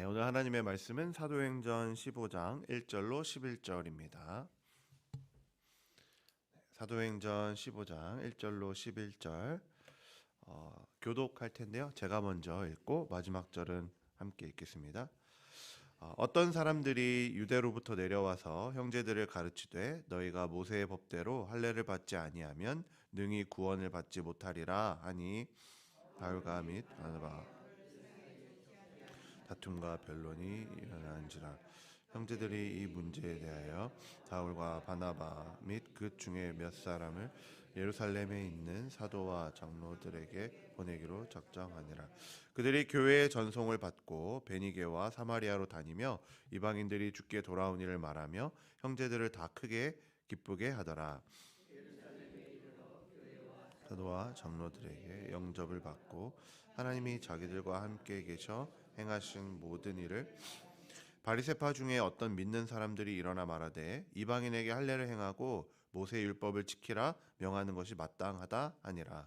네, 오늘 하나님의 말씀은 사도행전 15장 1절로 11절입니다. 사도행전 15장 1절로 11절 어, 교독할 텐데요. 제가 먼저 읽고 마지막 절은 함께 읽겠습니다. 어, 어떤 사람들이 유대로부터 내려와서 형제들을 가르치되 너희가 모세의 법대로 할례를 받지 아니하면 능히 구원을 받지 못하리라 하니 바울과 및 바나바 다툼과 변론이 일어난지라 형제들이 이 문제에 대하여 다울과 바나바 및 그 중에 몇 사람을 예루살렘에 있는 사도와 장로들에게 보내기로 작정하니라. 그들이 교회의 전송을 받고 베니게와 사마리아로 다니며 이방인들이 죽게 돌아온 일을 말하며 형제들을 다 크게 기쁘게 하더라 사도와 장로들에게 영접을 받고 하나님이 자기들과 함께 계셔 행하신 모든 일을 바리새파 중에 어떤 믿는 사람들이 일어나 말하되 이방인에게 할례를 행하고 모세 율법을 지키라 명하는 것이 마땅하다 아니라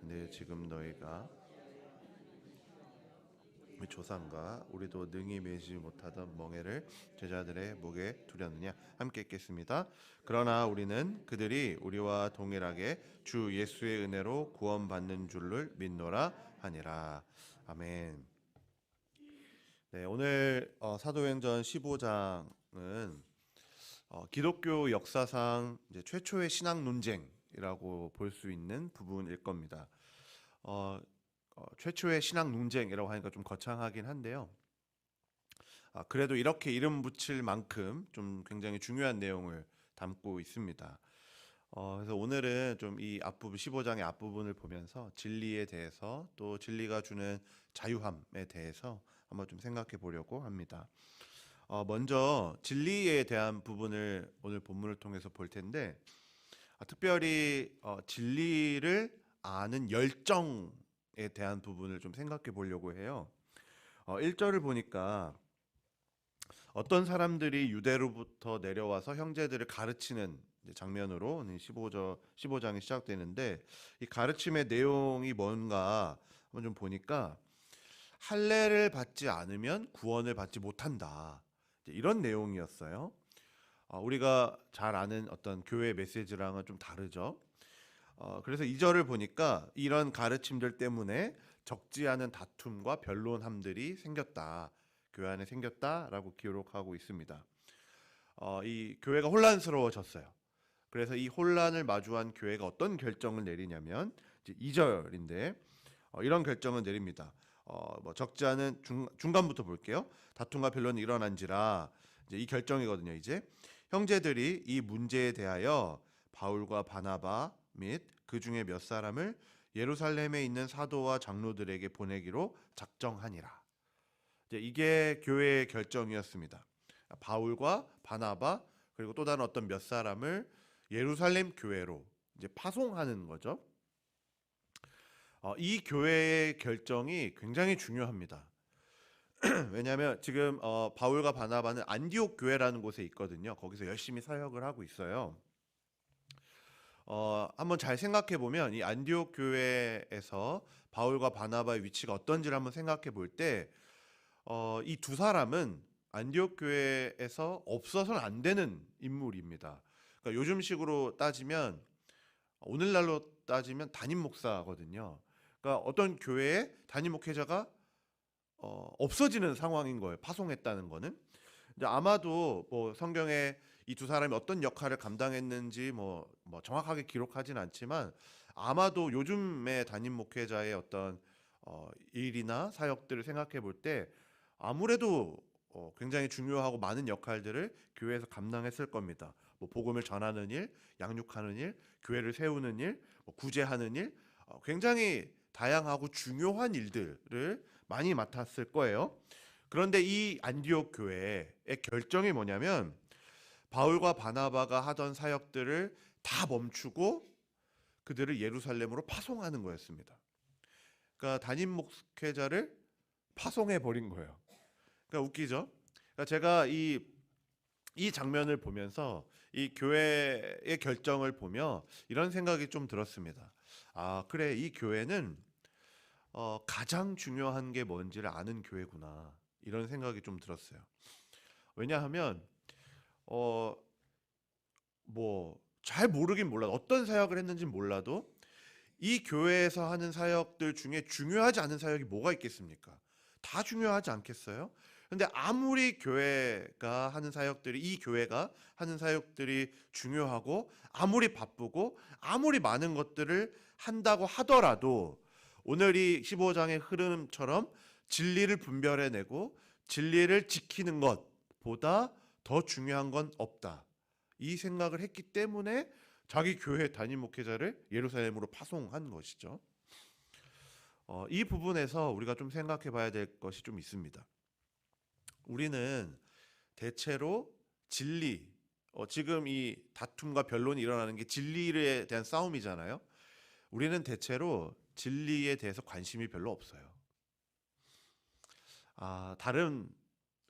근데 지금 너희가 조상과 우리도 능히 매지 못하던 멍에를 제자들의 목에 두렸느냐 함께 읽겠습니다. 그러나 우리는 그들이 우리와 동일하게 주 예수의 은혜로 구원받는 줄을 믿노라 하니라. 아멘. 네, 오늘 어, 사도행전 15장은 어, 기독교 역사상 최초의 신학 논쟁 이라고 볼 수 있는 부분일 겁니다. 어, 어, 최초의 신학 논쟁이라고 하니까 좀 거창하긴 한데요. 아, 그래도 이렇게 이름 붙일 만큼 좀 굉장히 중요한 내용을 담고 있습니다. 어, 그래서 오늘은 좀 이 앞부분 15장의 앞부분을 보면서 진리에 대해서 또 진리가 주는 자유함에 대해서 한번 좀 생각해 보려고 합니다. 어, 먼저 진리에 대한 부분을 오늘 본문을 통해서 볼 텐데 아, 특별히 어, 진리를 아는 열정에 대한 부분을 좀 생각해 보려고 해요. 어, 1절을 보니까 어떤 사람들이 유대로부터 내려와서 형제들을 가르치는 장면으로 15절 15장이 시작되는데 이 가르침의 내용이 뭔가 한번 좀 보니까 할례를 받지 않으면 구원을 받지 못한다. 이런 내용이었어요. 어, 우리가 잘 아는 어떤 교회 메시지랑은 좀 다르죠. 어, 그래서 이 절을 보니까 이런 가르침들 때문에 적지 않은 다툼과 변론함들이 생겼다. 교회 안에 생겼다라고 기록하고 있습니다. 어, 이 교회가 혼란스러워졌어요. 그래서 이 혼란을 마주한 교회가 어떤 결정을 내리냐면 이제 2절인데 어, 이런 결정을 내립니다. 어, 뭐 적지 않은 중, 중간부터 볼게요. 다툼과 변론이 일어난지라 이제 이 결정이거든요. 이제 형제들이 이 문제에 대하여 바울과 바나바 및 그 중에 몇 사람을 예루살렘에 있는 사도와 장로들에게 보내기로 작정하니라. 이게 교회의 결정이었습니다. 바울과 바나바 그리고 또 다른 어떤 몇 사람을 예루살렘 교회로 이제 파송하는 거죠. 어, 이 교회의 결정이 굉장히 중요합니다. 왜냐하면 지금 어, 바울과 바나바는 안디옥 교회라는 곳에 있거든요. 거기서 열심히 사역을 하고 있어요. 어, 한번 잘 생각해 보면 이 안디옥 교회에서 바울과 바나바의 위치가 어떤지를 한번 생각해 볼 때, 어, 이 두 사람은 안디옥 교회에서 없어서는 안 되는 인물입니다. 그러니까 요즘식으로 따지면 오늘날로 따지면 담임 목사거든요. 그러니까 어떤 교회에 담임 목회자가 어, 없어지는 상황인 거예요. 파송했다는 거는. 아마도 뭐 성경에 이 두 사람이 어떤 역할을 감당했는지 뭐, 뭐 정확하게 기록하진 않지만 아마도 요즘의 담임 목회자의 어떤 어, 일이나 사역들을 생각해 볼 때 아무래도 어, 굉장히 중요하고 많은 역할들을 교회에서 감당했을 겁니다. 뭐 복음을 전하는 일, 양육하는 일, 교회를 세우는 일, 뭐 구제하는 일, 어, 굉장히 다양하고 중요한 일들을 많이 맡았을 거예요. 그런데 이 안디옥 교회의 결정이 뭐냐면 바울과 바나바가 하던 사역들을 다 멈추고 그들을 예루살렘으로 파송하는 거였습니다. 그러니까 담임 목회자를 파송해 버린 거예요. 그러니까 웃기죠. 그러니까 제가 이 이 장면을 보면서 이 교회의 결정을 보며 이런 생각이 좀 들었습니다. 아 그래 이 교회는 어, 가장 중요한 게 뭔지를 아는 교회구나 이런 생각이 좀 들었어요. 왜냐하면 어 뭐 잘 모르긴 몰라 어떤 사역을 했는지 몰라도 이 교회에서 하는 사역들 중에 중요하지 않은 사역이 뭐가 있겠습니까? 다 중요하지 않겠어요? 근데 아무리 교회가 하는 사역들이 이 교회가 하는 사역들이 중요하고 아무리 바쁘고 아무리 많은 것들을 한다고 하더라도 오늘 이 15장의 흐름처럼 진리를 분별해내고 진리를 지키는 것보다 더 중요한 건 없다. 이 생각을 했기 때문에 자기 교회 담임 목회자를 예루살렘으로 파송한 것이죠. 어, 이 부분에서 우리가 좀 생각해 봐야 될 것이 좀 있습니다. 우리는 대체로 진리, 어, 지금 이 다툼과 변론이 일어나는 게 진리에 대한 싸움이잖아요. 우리는 대체로 진리에 대해서 관심이 별로 없어요. 아, 다른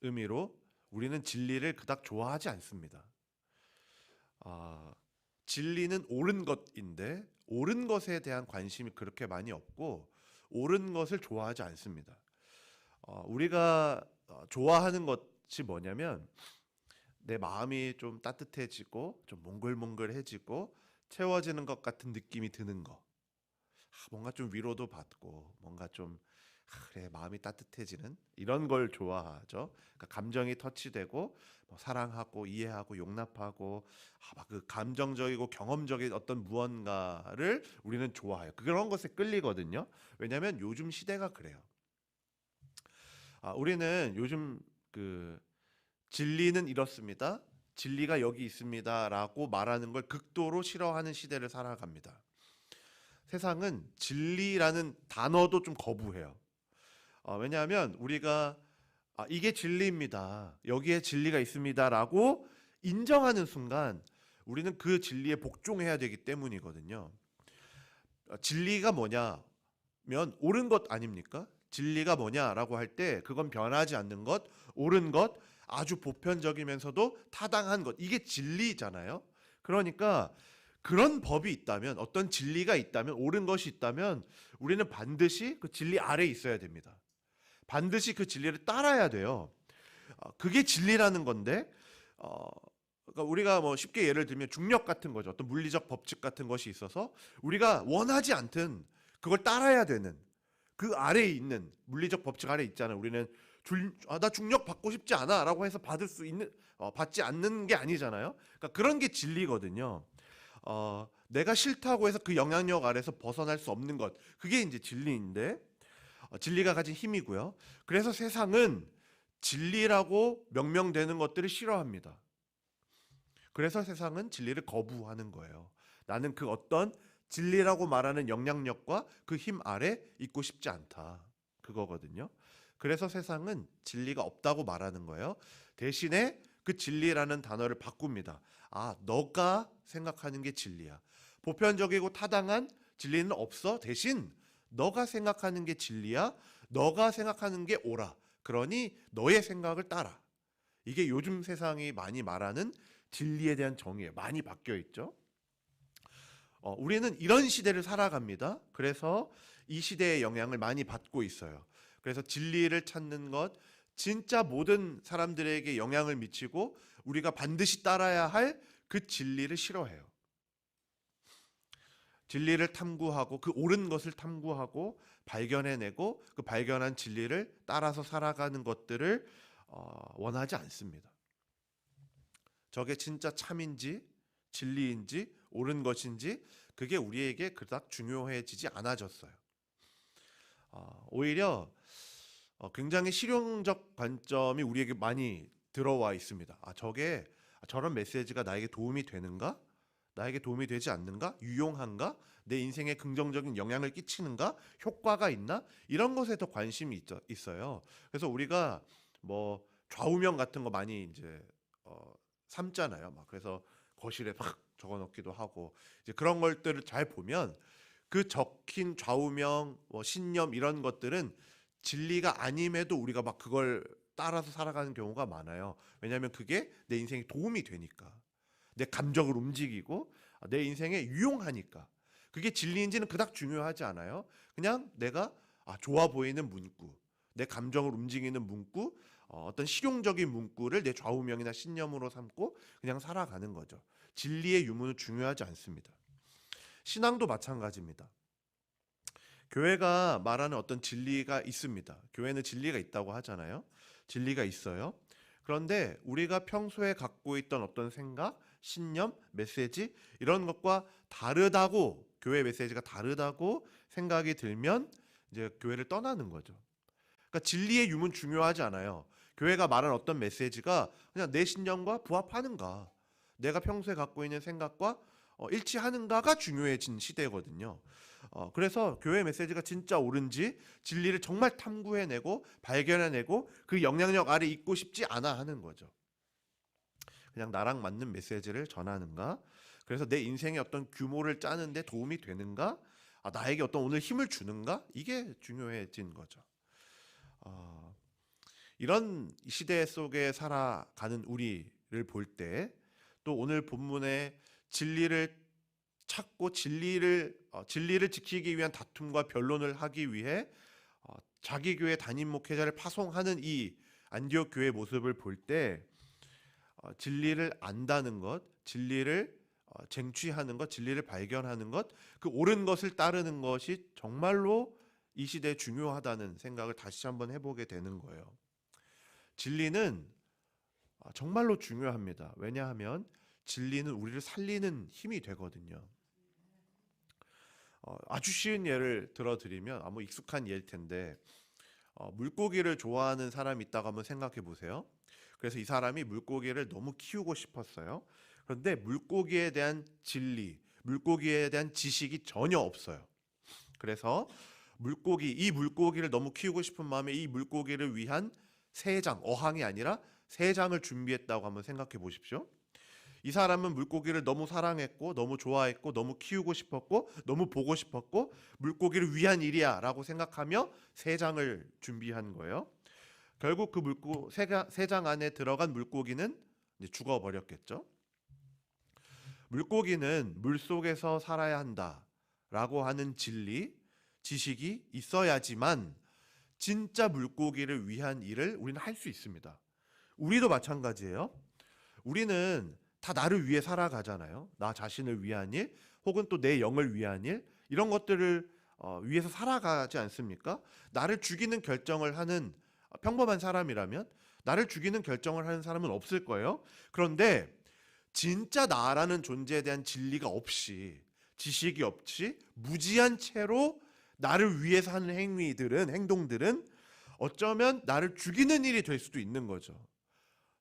의미로 우리는 진리를 그닥 좋아하지 않습니다. 아, 진리는 옳은 것인데 옳은 것에 대한 관심이 그렇게 많이 없고 옳은 것을 좋아하지 않습니다. 어, 우리가 어, 좋아하는 것이 뭐냐면 내 마음이 좀 따뜻해지고 좀 몽글몽글해지고 채워지는 것 같은 느낌이 드는 거. 아, 뭔가 좀 위로도 받고 뭔가 좀 아, 그래 마음이 따뜻해지는 이런 걸 좋아하죠. 그러니까 감정이 터치되고 뭐 사랑하고 이해하고 용납하고 아, 막그 감정적이고 경험적인 어떤 무언가를 우리는 좋아해요. 그런 것에 끌리거든요. 왜냐하면 요즘 시대가 그래요. 아, 우리는 요즘 그 진리는 이렇습니다. 진리가 여기 있습니다라고 말하는 걸 극도로 싫어하는 시대를 살아갑니다. 세상은 진리라는 단어도 좀 거부해요. 어, 왜냐하면 우리가 아, 이게 진리입니다. 여기에 진리가 있습니다라고 인정하는 순간 우리는 그 진리에 복종해야 되기 때문이거든요. 어, 진리가 뭐냐면 옳은 것 아닙니까? 진리가 뭐냐라고 할 때 그건 변하지 않는 것, 옳은 것, 아주 보편적이면서도 타당한 것. 이게 진리잖아요. 그러니까 그런 법이 있다면 어떤 진리가 있다면 옳은 것이 있다면 우리는 반드시 그 진리 아래에 있어야 됩니다. 반드시 그 진리를 따라야 돼요. 어, 그게 진리라는 건데 어, 그러니까 우리가 뭐 쉽게 예를 들면 중력 같은 거죠. 어떤 물리적 법칙 같은 것이 있어서 우리가 원하지 않든 그걸 따라야 되는 그 아래에 있는 물리적 법칙 아래 에 있잖아요. 우리는 아, 나 중력 받고 싶지 않아라고 해서 받을 수 있는 어, 받지 않는 게 아니잖아요. 그러니까 그런 게 진리거든요. 어, 내가 싫다고 해서 그 영향력 아래서 벗어날 수 없는 것 그게 이제 진리인데 어, 진리가 가진 힘이고요. 그래서 세상은 진리라고 명명되는 것들을 싫어합니다. 그래서 세상은 진리를 거부하는 거예요. 나는 그 어떤 진리라고 말하는 영향력과 그 힘 아래 있고 싶지 않다. 그거거든요. 그래서 세상은 진리가 없다고 말하는 거예요. 대신에 그 진리라는 단어를 바꿉니다. 아, 너가 생각하는 게 진리야. 보편적이고 타당한 진리는 없어. 대신 너가 생각하는 게 진리야. 너가 생각하는 게 옳아. 그러니 너의 생각을 따라. 이게 요즘 세상이 많이 말하는 진리에 대한 정의에 많이 바뀌어 있죠. 어, 우리는 이런 시대를 살아갑니다. 그래서 이 시대의 영향을 많이 받고 있어요. 그래서 진리를 찾는 것, 진짜 모든 사람들에게 영향을 미치고 우리가 반드시 따라야 할 그 진리를 싫어해요. 진리를 탐구하고 그 옳은 것을 탐구하고 발견해내고 그 발견한 진리를 따라서 살아가는 것들을 어, 원하지 않습니다. 저게 진짜 참인지 진리인지 옳은 것인지 그게 우리에게 그닥 중요해지지 않아졌어요. 어, 오히려 어, 굉장히 실용적 관점이 우리에게 많이 들어와 있습니다. 아, 저게 저런 메시지가 나에게 도움이 되는가? 나에게 도움이 되지 않는가? 유용한가? 내 인생에 긍정적인 영향을 끼치는가? 효과가 있나? 이런 것에 더 관심이 있, 어요 그래서 우리가 뭐 좌우명 같은 거 많이 이제 어, 삼잖아요. 막 그래서 거실에 막 적어 놓기도 하고 이제 그런 것들을 잘 보면 그 적힌 좌우명, 뭐 신념 이런 것들은 진리가 아님에도 우리가 막 그걸 따라서 살아가는 경우가 많아요. 왜냐하면 그게 내 인생에 도움이 되니까 내 감정을 움직이고 내 인생에 유용하니까 그게 진리인지는 그닥 중요하지 않아요. 그냥 내가 아, 좋아 보이는 문구, 내 감정을 움직이는 문구, 어, 어떤 실용적인 문구를 내 좌우명이나 신념으로 삼고 그냥 살아가는 거죠. 진리의 유무는 중요하지 않습니다. 신앙도 마찬가지입니다. 교회가 말하는 어떤 진리가 있습니다. 교회는 진리가 있다고 하잖아요. 진리가 있어요. 그런데 우리가 평소에 갖고 있던 어떤 생각, 신념, 메시지 이런 것과 다르다고 교회 메시지가 다르다고 생각이 들면 이제 교회를 떠나는 거죠. 그러니까 진리의 유문 중요하지 않아요. 교회가 말하는 어떤 메시지가 그냥 내 신념과 부합하는가, 내가 평소에 갖고 있는 생각과 어, 일치하는가가 중요해진 시대거든요. 어, 그래서 교회 메시지가 진짜 옳은지 진리를 정말 탐구해내고 발견해내고 그 영향력 아래 있고 싶지 않아 하는 거죠. 그냥 나랑 맞는 메시지를 전하는가? 그래서 내 인생의 어떤 규모를 짜는데 도움이 되는가? 아, 나에게 어떤 오늘 힘을 주는가? 이게 중요해진 거죠. 어, 이런 시대 속에 살아가는 우리를 볼 때 또 오늘 본문의 진리를 찾고 진리를 어, 진리를 지키기 위한 다툼과 변론을 하기 위해 어, 자기 교회 담임 목회자를 파송하는 이 안디옥 교회 모습을 볼때 어, 진리를 안다는 것, 진리를 어, 쟁취하는 것, 진리를 발견하는 것, 그 옳은 것을 따르는 것이 정말로 이 시대에 중요하다는 생각을 다시 한번 해보게 되는 거예요. 진리는 아, 정말로 중요합니다. 왜냐하면 진리는 우리를 살리는 힘이 되거든요. 어, 아주 쉬운 예를 들어드리면 아무 익숙한 예일 텐데 어, 물고기를 좋아하는 사람이 있다고 한번 생각해 보세요. 그래서 이 사람이 물고기를 너무 키우고 싶었어요. 그런데 물고기에 대한 진리, 물고기에 대한 지식이 전혀 없어요. 그래서 물고기 이 물고기를 너무 키우고 싶은 마음에 이 물고기를 위한 세장 어항이 아니라 세장을 준비했다고 한번 생각해 보십시오. 이 사람은 물고기를 너무 사랑했고 너무 좋아했고 너무 키우고 싶었고 너무 보고 싶었고 물고기를 위한 일이야라고 생각하며 세 장을 준비한 거예요. 결국 그 물고 세장 안에 들어간 물고기는 이제 죽어 버렸겠죠. 물고기는 물 속에서 살아야 한다라고 하는 진리, 지식이 있어야지만 진짜 물고기를 위한 일을 우리는 할 수 있습니다. 우리도 마찬가지예요. 우리는 다 나를 위해 살아가잖아요. 나 자신을 위한 일, 혹은 또 내 영을 위한 일, 이런 것들을 어, 위해서 살아가지 않습니까? 나를 죽이는 결정을 하는 평범한 사람이라면 나를 죽이는 결정을 하는 사람은 없을 거예요. 그런데 진짜 나라는 존재에 대한 진리가 없이 지식이 없이 무지한 채로 나를 위해서 하는 행위들은 행동들은 어쩌면 나를 죽이는 일이 될 수도 있는 거죠.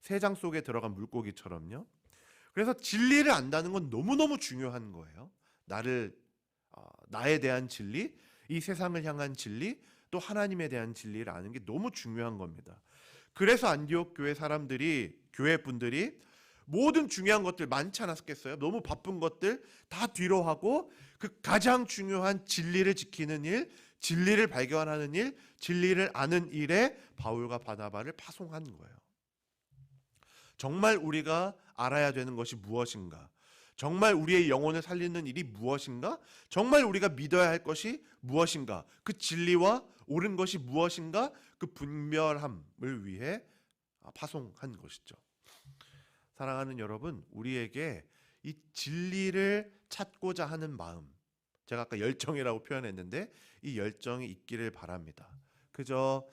세장 속에 들어간 물고기처럼요. 그래서 진리를 안다는 건 너무너무 중요한 거예요. 나를 어, 나에 대한 진리, 이 세상을 향한 진리, 또 하나님에 대한 진리를 아는 게 너무 중요한 겁니다. 그래서 안디옥 교회 사람들이 교회 분들이 모든 중요한 것들 많지 않았겠어요? 너무 바쁜 것들 다 뒤로 하고 그 가장 중요한 진리를 지키는 일, 진리를 발견하는 일, 진리를 아는 일에 바울과 바나바를 파송한 거예요. 정말 우리가 알아야 되는 것이 무엇인가? 정말 우리의 영혼을 살리는 일이 무엇인가? 정말 우리가 믿어야 할 것이 무엇인가? 그 진리와 옳은 것이 무엇인가? 그 분별함을 위해 파송한 것이죠. 사랑하는 여러분, 우리에게 이 진리를 찾고자 하는 마음, 제가 아까 열정이라고 표현했는데 이 열정이 있기를 바랍니다. 그저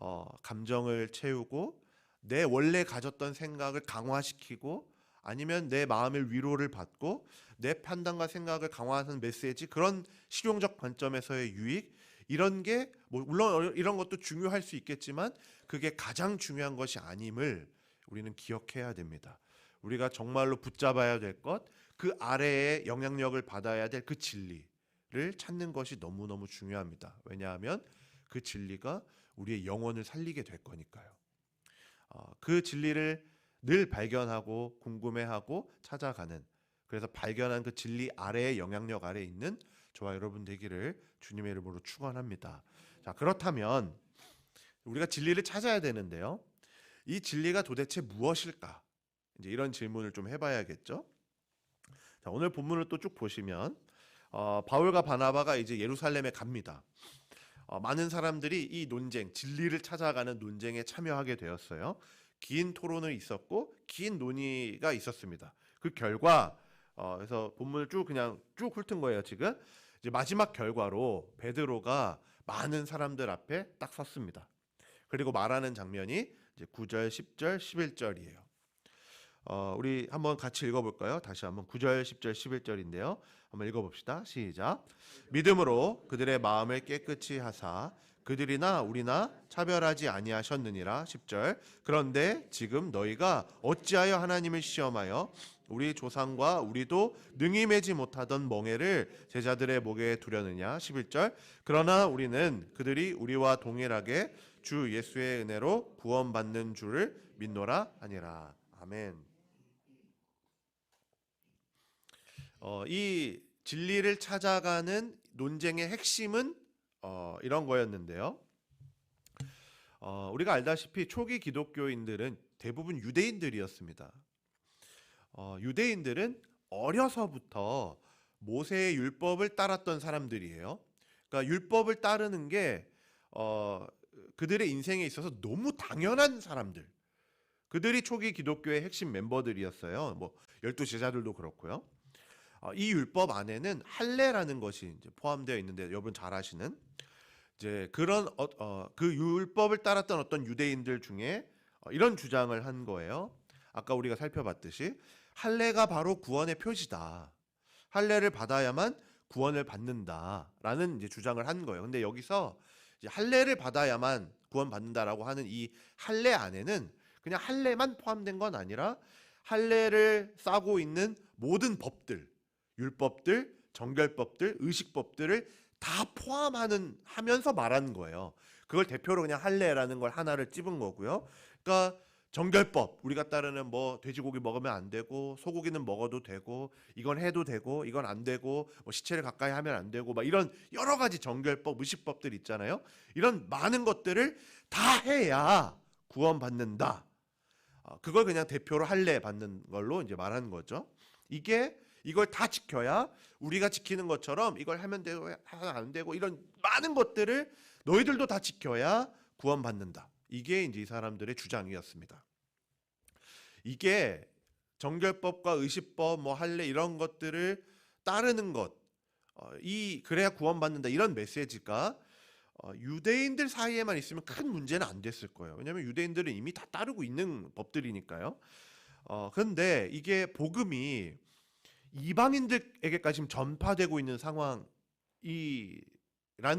어, 감정을 채우고 내 원래 가졌던 생각을 강화시키고 아니면 내 마음의 위로를 받고 내 판단과 생각을 강화하는 메시지 그런 실용적 관점에서의 유익 이런 게 뭐 물론 이런 것도 중요할 수 있겠지만 그게 가장 중요한 것이 아님을 우리는 기억해야 됩니다. 우리가 정말로 붙잡아야 될 것, 그 아래에 영향력을 받아야 될 그 진리를 찾는 것이 너무너무 중요합니다. 왜냐하면 그 진리가 우리의 영혼을 살리게 될 거니까요. 어, 그 진리를 늘 발견하고 궁금해하고 찾아가는 그래서 발견한 그 진리 아래의 영향력 아래에 있는 저와 여러분 되기를 주님의 이름으로 축원합니다. 자 그렇다면 우리가 진리를 찾아야 되는데요. 이 진리가 도대체 무엇일까? 이제 이런 질문을 좀 해봐야겠죠. 자 오늘 본문을 또 쭉 보시면 어, 바울과 바나바가 이제 예루살렘에 갑니다. 어, 많은 사람들이 이 논쟁, 진리를 찾아가는 논쟁에 참여하게 되었어요. 긴 토론을 있었고 긴 논의가 있었습니다. 그 결과 어, 그래서 본문을 쭉 그냥 쭉 훑은 거예요. 지금 이제 마지막 결과로 베드로가 많은 사람들 앞에 딱 섰습니다. 그리고 말하는 장면이 이제 9절, 10절, 11절이에요. 어, 우리 한번 같이 읽어볼까요? 다시 한번 9절, 10절, 11절인데요. 한번 읽어봅시다. 시작. 믿음으로 그들의 마음을 깨끗이 하사 그들이나 우리나 차별하지 아니하셨느니라 10절 그런데 지금 너희가 어찌하여 하나님을 시험하여 우리 조상과 우리도 능히 매지 못하던 멍에를 제자들의 목에 두려느냐 11절 그러나 우리는 그들이 우리와 동일하게 주 예수의 은혜로 구원받는 줄을 믿노라 하니라 아멘 어, 이 진리를 찾아가는 논쟁의 핵심은 어, 이런 거였는데요. 어, 우리가 알다시피 초기 기독교인들은 대부분 유대인들이었습니다. 어, 유대인들은 어려서부터 모세의 율법을 따랐던 사람들이에요. 그러니까 율법을 따르는 게 어, 그들의 인생에 있어서 너무 당연한 사람들. 그들이 초기 기독교의 핵심 멤버들이었어요. 뭐 열두 제자들도 그렇고요. 어, 이 율법 안에는 할례라는 것이 이제 포함되어 있는데 여러분 잘 아시는 이제 그런 어, 어, 그 율법을 따랐던 어떤 유대인들 중에 어, 이런 주장을 한 거예요. 아까 우리가 살펴봤듯이 할례가 바로 구원의 표시다. 할례를 받아야만 구원을 받는다라는 이제 주장을 한 거예요. 근데 여기서 할례를 받아야만 구원 받는다라고 하는 이 할례 안에는 그냥 할례만 포함된 건 아니라 할례를 싸고 있는 모든 법들, 율법들, 정결법들, 의식법들을 다 포함하는 하면서 말하는 거예요. 그걸 대표로 그냥 할례라는 걸 하나를 찝은 거고요. 그러니까 정결법 우리가 따르는 뭐 돼지고기 먹으면 안 되고 소고기는 먹어도 되고 이건 해도 되고 이건 안 되고 뭐 시체를 가까이 하면 안 되고 막 이런 여러 가지 정결법 의식법들 있잖아요. 이런 많은 것들을 다 해야 구원받는다. 어, 그걸 그냥 대표로 할례 받는 걸로 이제 말하는 거죠. 이게 이걸 다 지켜야 우리가 지키는 것처럼 이걸 하면 되고 하면 안 되고 이런 많은 것들을 너희들도 다 지켜야 구원받는다. 이게 이제 이 사람들의 주장이었습니다. 이게 정결법과 의식법, 뭐 할례 이런 것들을 따르는 것, 어, 이 그래야 구원받는다 이런 메시지가 어, 유대인들 사이에만 있으면 큰 문제는 안 됐을 거예요. 왜냐하면 유대인들은 이미 다 따르고 있는 법들이니까요. 어, 그런데 이게 복음이 이방인들에게까지 지금 전파되고 있는 상황이라는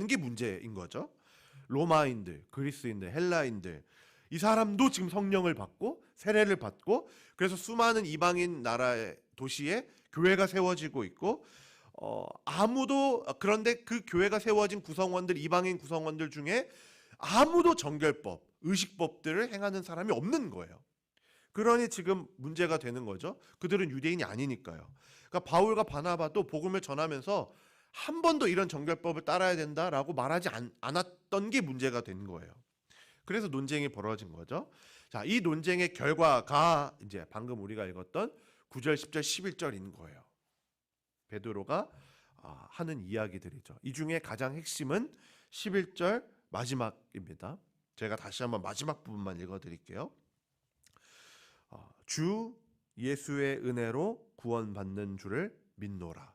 게 문제인 거죠. 로마인들, 그리스인들, 헬라인들 이 사람도 지금 성령을 받고 세례를 받고 그래서 수많은 이방인 나라의 도시에 교회가 세워지고 있고 어, 아무도 그런데 그 교회가 세워진 구성원들 이방인 구성원들 중에 아무도 정결법, 의식법들을 행하는 사람이 없는 거예요. 그러니 지금 문제가 되는 거죠. 그들은 유대인이 아니니까요. 그러니까 바울과 바나바도 복음을 전하면서 한 번도 이런 정결법을 따라야 된다라고 말하지 않, 않았던 게 문제가 된 거예요. 그래서 논쟁이 벌어진 거죠. 자, 이 논쟁의 결과가 이제 방금 우리가 읽었던 9절, 10절, 11절인 거예요. 베드로가 아, 하는 이야기들이죠. 이 중에 가장 핵심은 11절 마지막입니다. 제가 다시 한번 마지막 부분만 읽어 드릴게요. 어, 주 예수의 은혜로 구원받는 줄을 믿노라.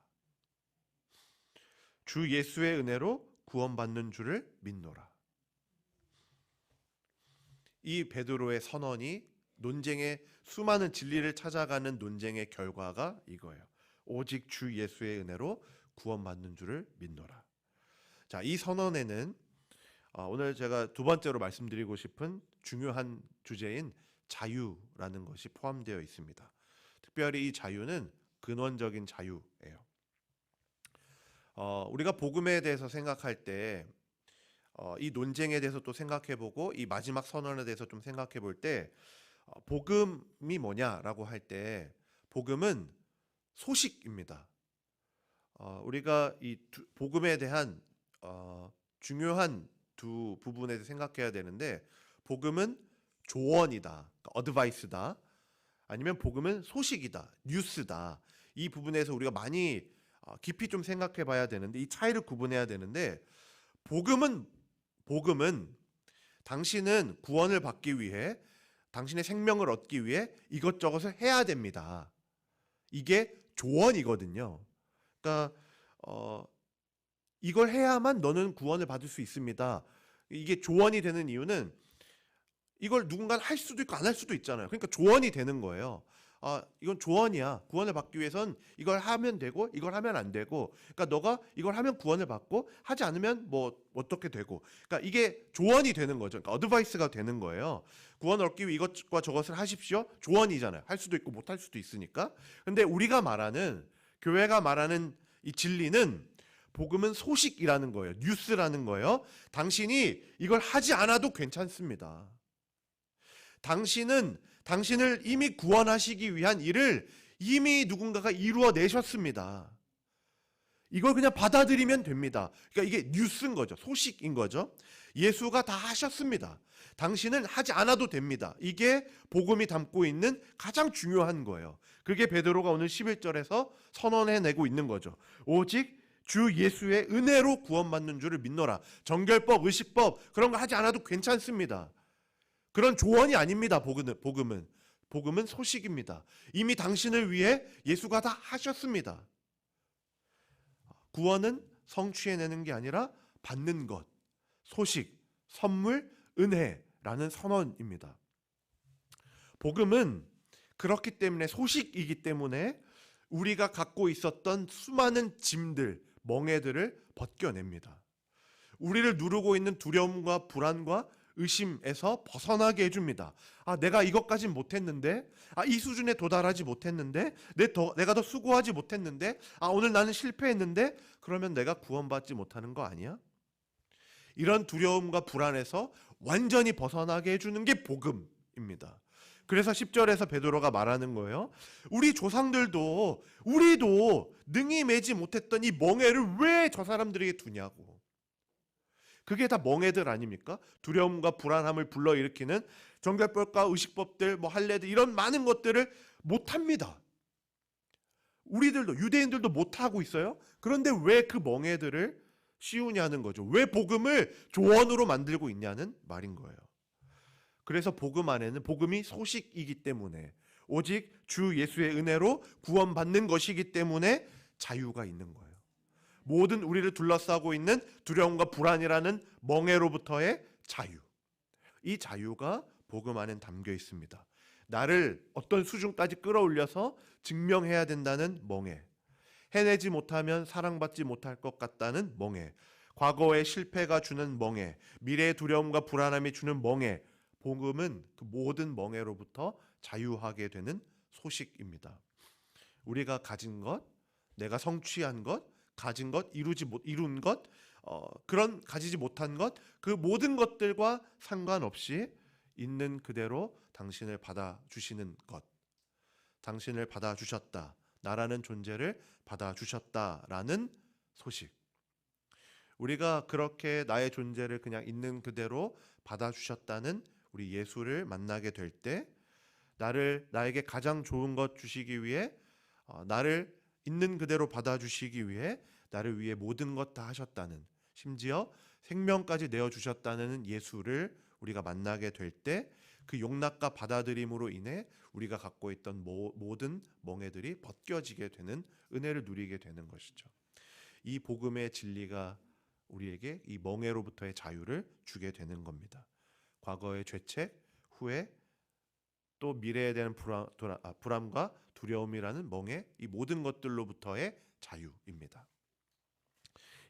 주 예수의 은혜로 구원받는 줄을 믿노라. 이 베드로의 선언이 논쟁의 수많은 진리를 찾아가는 논쟁의 결과가 이거예요. 오직 주 예수의 은혜로 구원받는 줄을 믿노라. 자, 이 선언에는 어, 오늘 제가 두 번째로 말씀드리고 싶은 중요한 주제인 자유라는 것이 포함되어 있습니다. 특별히 이 자유는 근원적인 자유예요. 어, 우리가 복음에 대해서 생각할 때 어, 이 논쟁에 대해서 또 생각해보고 이 마지막 선언에 대해서 좀 생각해볼 때 어, 복음이 뭐냐라고 할 때 복음은 소식입니다. 어, 우리가 이 두- 복음에 대한 어, 중요한 두 부분에 대해 생각해야 되는데 복음은 조언이다, 어드바이스다, 아니면 복음은 소식이다, 뉴스다. 이 부분에서 우리가 많이 어, 깊이 좀 생각해 봐야 되는데 이 차이를 구분해야 되는데 복음은 복음은 당신은 구원을 받기 위해 당신의 생명을 얻기 위해 이것저것을 해야 됩니다. 이게 조언이거든요. 그러니까 어, 이걸 해야만 너는 구원을 받을 수 있습니다. 이게 조언이 되는 이유는 이걸 누군가 할 수도 있고 안 할 수도 있잖아요. 그러니까 조언이 되는 거예요. 아, 이건 조언이야. 구원을 받기 위해선 이걸 하면 되고 이걸 하면 안 되고. 그러니까 너가 이걸 하면 구원을 받고 하지 않으면 뭐 어떻게 되고. 그러니까 이게 조언이 되는 거죠. 그러니까 어드바이스가 되는 거예요. 구원 얻기 위해 이것과 저것을 하십시오. 조언이잖아요. 할 수도 있고 못 할 수도 있으니까. 근데 우리가 말하는 교회가 말하는 이 진리는 복음은 소식이라는 거예요. 뉴스라는 거예요. 당신이 이걸 하지 않아도 괜찮습니다. 당신은 당신을 이미 구원하시기 위한 일을 이미 누군가가 이루어 내셨습니다. 이걸 그냥 받아들이면 됩니다. 그러니까 이게 뉴스인 거죠. 소식인 거죠. 예수가 다 하셨습니다. 당신은 하지 않아도 됩니다. 이게 복음이 담고 있는 가장 중요한 거예요. 그게 베드로가 오늘 11절에서 선언해 내고 있는 거죠. 오직 주 예수의 은혜로 구원받는 줄을 믿노라. 정결법, 의식법 그런 거 하지 않아도 괜찮습니다. 그런 조언이 아닙니다. 복음은 복음은 복음은 소식입니다. 이미 당신을 위해 예수가 다 하셨습니다. 구원은 성취해내는 게 아니라 받는 것, 소식, 선물, 은혜라는 선언입니다. 복음은 그렇기 때문에 소식이기 때문에 우리가 갖고 있었던 수많은 짐들, 멍해들을 벗겨냅니다. 우리를 누르고 있는 두려움과 불안과 의심에서 벗어나게 해줍니다. 아, 내가 이것까진 못했는데, 아, 이 수준에 도달하지 못했는데, 내 더, 내가 더 수고하지 못했는데, 아, 오늘 나는 실패했는데, 그러면 내가 구원받지 못하는 거 아니야? 이런 두려움과 불안에서 완전히 벗어나게 해주는 게 복음입니다. 그래서 10절에서 베드로가 말하는 거예요. 우리 조상들도, 우리도 능히 매지 못했던 이 멍해를 왜 저 사람들에게 두냐고. 그게 다 멍해들 아닙니까? 두려움과 불안함을 불러일으키는 정결법과 의식법들, 뭐 할례들 이런 많은 것들을 못 합니다. 우리들도 유대인들도 못 하고 있어요. 그런데 왜 그 멍해들을 씌우냐는 거죠. 왜 복음을 조언으로 만들고 있냐는 말인 거예요. 그래서 복음 안에는 복음이 소식이기 때문에 오직 주 예수의 은혜로 구원받는 것이기 때문에 자유가 있는 거예요. 모든 우리를 둘러싸고 있는 두려움과 불안이라는 멍해로부터의 자유. 이 자유가 복음 안에 담겨 있습니다. 나를 어떤 수준까지 끌어올려서 증명해야 된다는 멍해. 해내지 못하면 사랑받지 못할 것 같다는 멍해. 과거의 실패가 주는 멍해. 미래의 두려움과 불안함이 주는 멍해. 복음은 그 모든 멍해로부터 자유하게 되는 소식입니다. 우리가 가진 것, 내가 성취한 것, 가진 것, 이루지 못 이룬 것, 어, 그런 가지지 못한 것, 그 모든 것들과 상관없이 있는 그대로 당신을 받아 주시는 것, 당신을 받아 주셨다, 나라는 존재를 받아 주셨다라는 소식. 우리가 그렇게 나의 존재를 그냥 있는 그대로 받아 주셨다는 우리 예수를 만나게 될 때, 나를 나에게 가장 좋은 것 주시기 위해 어, 나를 있는 그대로 받아주시기 위해 나를 위해 모든 것 다 하셨다는 심지어 생명까지 내어 주셨다는 예수를 우리가 만나게 될 때 그 용납과 받아들임으로 인해 우리가 갖고 있던 모, 모든 멍해들이 벗겨지게 되는 은혜를 누리게 되는 것이죠. 이 복음의 진리가 우리에게 이 멍해로부터의 자유를 주게 되는 겁니다. 과거의 죄책, 후회, 또 미래에 대한 불안, 아, 불안과 두려움이라는 멍해 이 모든 것들로부터의 자유입니다.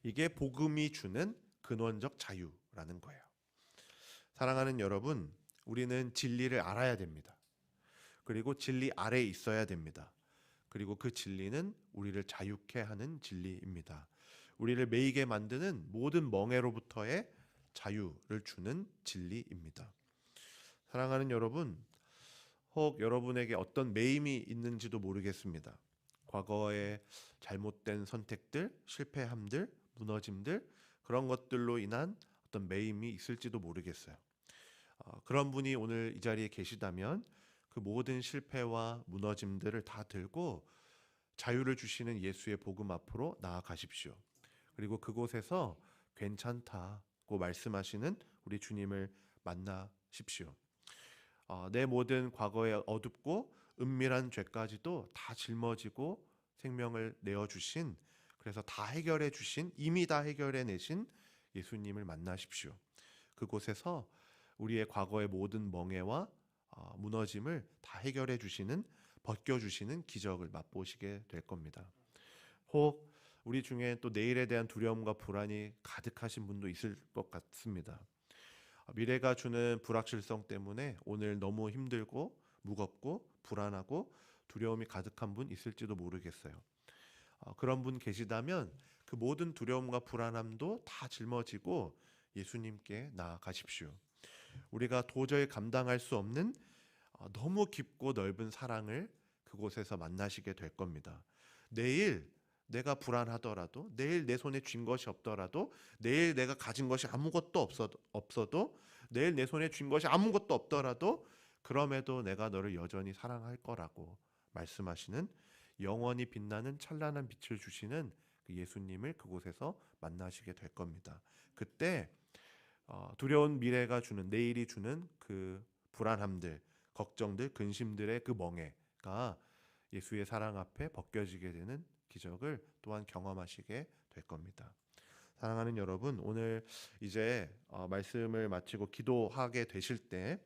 이게 복음이 주는 근원적 자유라는 거예요. 사랑하는 여러분, 우리는 진리를 알아야 됩니다. 그리고 진리 아래에 있어야 됩니다. 그리고 그 진리는 우리를 자유케 하는 진리입니다. 우리를 매이게 만드는 모든 멍해로부터의 자유를 주는 진리입니다. 사랑하는 여러분, 혹 여러분에게 어떤 매임이 있는지도 모르겠습니다. 과거에 잘못된 선택들, 실패함들, 무너짐들 그런 것들로 인한 어떤 매임이 있을지도 모르겠어요. 어, 그런 분이 오늘 이 자리에 계시다면 그 모든 실패와 무너짐들을 다 들고 자유를 주시는 예수의 복음 앞으로 나아가십시오. 그리고 그곳에서 괜찮다고 말씀하시는 우리 주님을 만나십시오. 어, 내 모든 과거의 어둡고 은밀한 죄까지도 다 짊어지고 생명을 내어 주신 그래서 다 해결해 주신 이미 다 해결해 내신 예수님을 만나십시오. 그곳에서 우리의 과거의 모든 멍해와 어, 무너짐을 다 해결해 주시는 벗겨 주시는 기적을 맛보시게 될 겁니다. 혹 우리 중에 또 내일에 대한 두려움과 불안이 가득하신 분도 있을 것 같습니다. 미래가 주는 불확실성 때문에 오늘 너무 힘들고 무겁고 불안하고 두려움이 가득한 분 있을지도 모르겠어요. 어, 그런 분 계시다면 그 모든 두려움과 불안함도 다 짊어지고 예수님께 나아가십시오. 우리가 도저히 감당할 수 없는 어, 너무 깊고 넓은 사랑을 그곳에서 만나시게 될 겁니다. 내일 내가 불안하더라도 내일 내 손에 쥔 것이 없더라도 내일 내가 가진 것이 아무것도 없어도, 없어도 내일 내 손에 쥔 것이 아무것도 없더라도 그럼에도 내가 너를 여전히 사랑할 거라고 말씀하시는 영원히 빛나는 찬란한 빛을 주시는 그 예수님을 그곳에서 만나시게 될 겁니다. 그때 어, 두려운 미래가 주는 내일이 주는 그 불안함들, 걱정들, 근심들의 그 멍해가 예수의 사랑 앞에 벗겨지게 되는 기적을 또한 경험하시게 될 겁니다. 사랑하는 여러분, 오늘 이제 어, 말씀을 마치고 기도하게 되실 때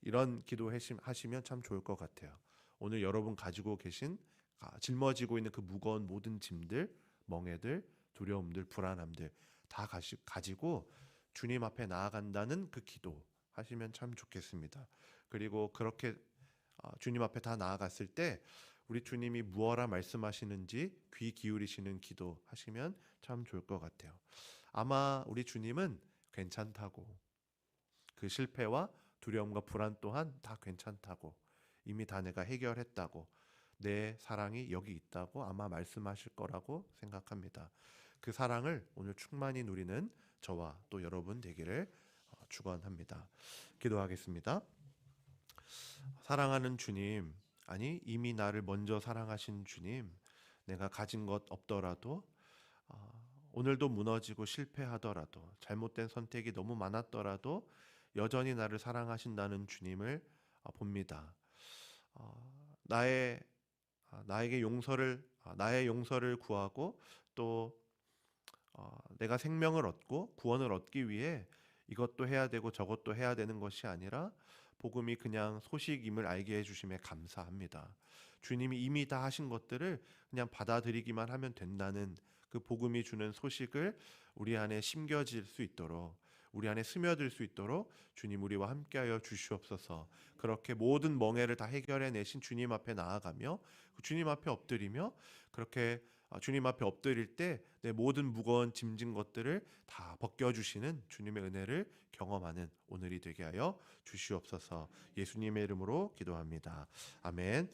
이런 기도 하시면 참 좋을 것 같아요. 오늘 여러분 가지고 계신 아, 짊어지고 있는 그 무거운 모든 짐들, 멍해들, 두려움들, 불안함들 다 가시, 가지고 주님 앞에 나아간다는 그 기도 하시면 참 좋겠습니다. 그리고 그렇게 어, 주님 앞에 다 나아갔을 때 우리 주님이 무엇라 말씀하시는지 귀 기울이시는 기도 하시면 참 좋을 것 같아요. 아마 우리 주님은 괜찮다고 그 실패와 두려움과 불안 또한 다 괜찮다고 이미 다 내가 해결했다고 내 사랑이 여기 있다고 아마 말씀하실 거라고 생각합니다. 그 사랑을 오늘 충만히 누리는 저와 또 여러분 되기를 어, 축원합니다. 기도하겠습니다. 사랑하는 주님, 아니 이미 나를 먼저 사랑하신 주님, 내가 가진 것 없더라도 어, 오늘도 무너지고 실패하더라도 잘못된 선택이 너무 많았더라도 여전히 나를 사랑하신다는 주님을 어, 봅니다. 어, 나의 아, 나에게 용서를 아, 나의 용서를 구하고 또 내가 생명을 얻고 구원을 얻기 위해 이것도 해야 되고 저것도 해야 되는 것이 아니라 복음이 그냥 소식임을 알게 해주심에 감사합니다. 주님이 이미 다 하신 것들을 그냥 받아들이기만 하면 된다는 그 복음이 주는 소식을 우리 안에 심겨질 수 있도록 우리 안에 스며들 수 있도록 주님 우리와 함께하여 주시옵소서. 그렇게 모든 멍해를 다 해결해 내신 주님 앞에 나아가며 그 주님 앞에 엎드리며 그렇게 아, 주님 앞에 엎드릴 때 내 모든 무거운 짐진 것들을 다 벗겨 주시는 주님의 은혜를 경험하는 오늘이 되게 하여 주시옵소서. 예수님의 이름으로 기도합니다. 아멘.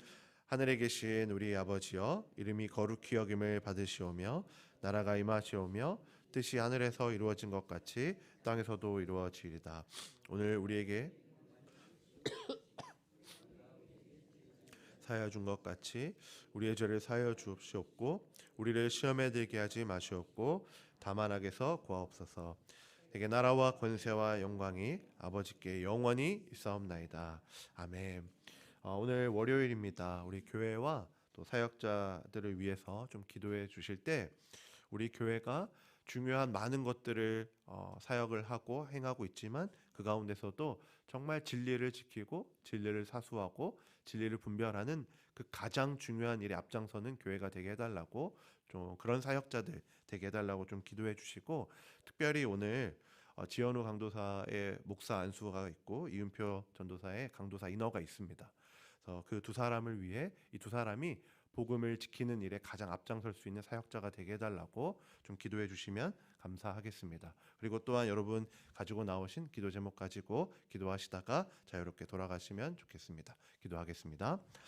하늘에 계신 우리 아버지여 이름이 거룩히 여김을 받으시오며 나라가 임하시오며 뜻이 하늘에서 이루어진 것 같이 땅에서도 이루어지리다. 오늘 우리에게 사여 준 것 같이 우리의 죄를 사여 주옵시옵고 우리를 시험에 들게 하지 마시옵고 다만 악에서 구하옵소서. 내게 나라와 권세와 영광이 아버지께 영원히 있사옵나이다. 아멘. 어, 오늘 월요일입니다. 우리 교회와 또 사역자들을 위해서 좀 기도해 주실 때 우리 교회가 중요한 많은 것들을 어, 사역을 하고 행하고 있지만 그 가운데서도 정말 진리를 지키고 진리를 사수하고 진리를 분별하는 그 가장 중요한 일에 앞장서는 교회가 되게 해달라고 좀 그런 사역자들 되게 해달라고 좀 기도해 주시고 특별히 오늘 어, 지현우 강도사의 목사 안수가 있고 이은표 전도사의 강도사 인어가 있습니다. 그래서 그 두 사람을 위해 이 두 사람이 복음을 지키는 일에 가장 앞장설 수 있는 사역자가 되게 해달라고 좀 기도해 주시면 감사하겠습니다. 그리고 또한 여러분 가지고 나오신 기도 제목 가지고 기도하시다가 자유롭게 돌아가시면 좋겠습니다. 기도하겠습니다.